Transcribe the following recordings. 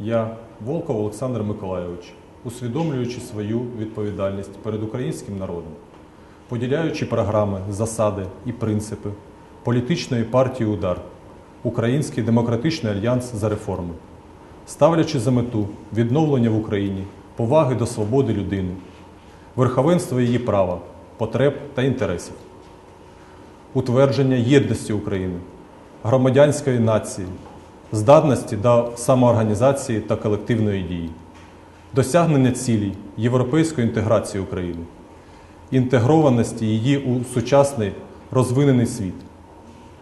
Я, Волков Олександр Миколайович, усвідомлюючи свою відповідальність перед українським народом, поділяючи програми, засади і принципи політичної партії Удар, Український демократичний альянс за реформи, ставлячи за мету відновлення в Україні поваги до свободи людини, верховенства її права, потреб та інтересів, утвердження єдності України, громадянської нації, здатності до самоорганізації та колективної дії, досягнення цілей європейської інтеграції України, інтегрованості її у сучасний розвинений світ.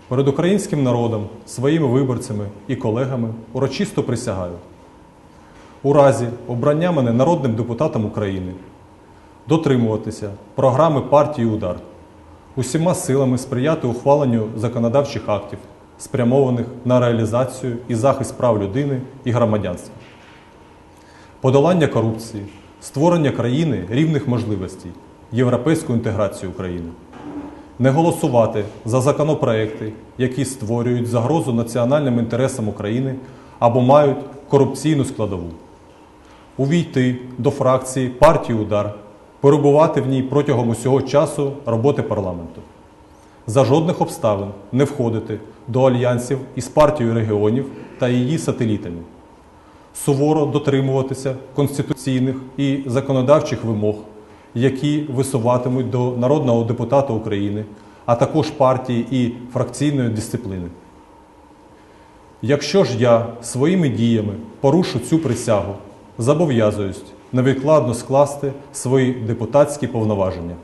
Перед українським народом, своїми виборцями і колегами урочисто присягаю. У разі обрання мене народним депутатом України. Дотримуватися програми партії Удар, усіма силами сприяти ухваленню законодавчих актів, спрямованих на реалізацію і захист прав людини і громадянства, подолання корупції, створення країни рівних можливостей, європейську інтеграцію України, не голосувати за законопроекти, які створюють загрозу національним інтересам України або мають корупційну складову. Увійти до фракції партії Удар, перебувати в ній протягом усього часу роботи парламенту. За жодних обставин не входити до альянсів із партією регіонів та її сателітами. Суворо дотримуватися конституційних і законодавчих вимог, які висуватимуть до народного депутата України, а також партії і фракційної дисципліни. Якщо ж я своїми діями порушу цю присягу, зобов'язуюсь невідкладно скласти свої депутатські повноваження.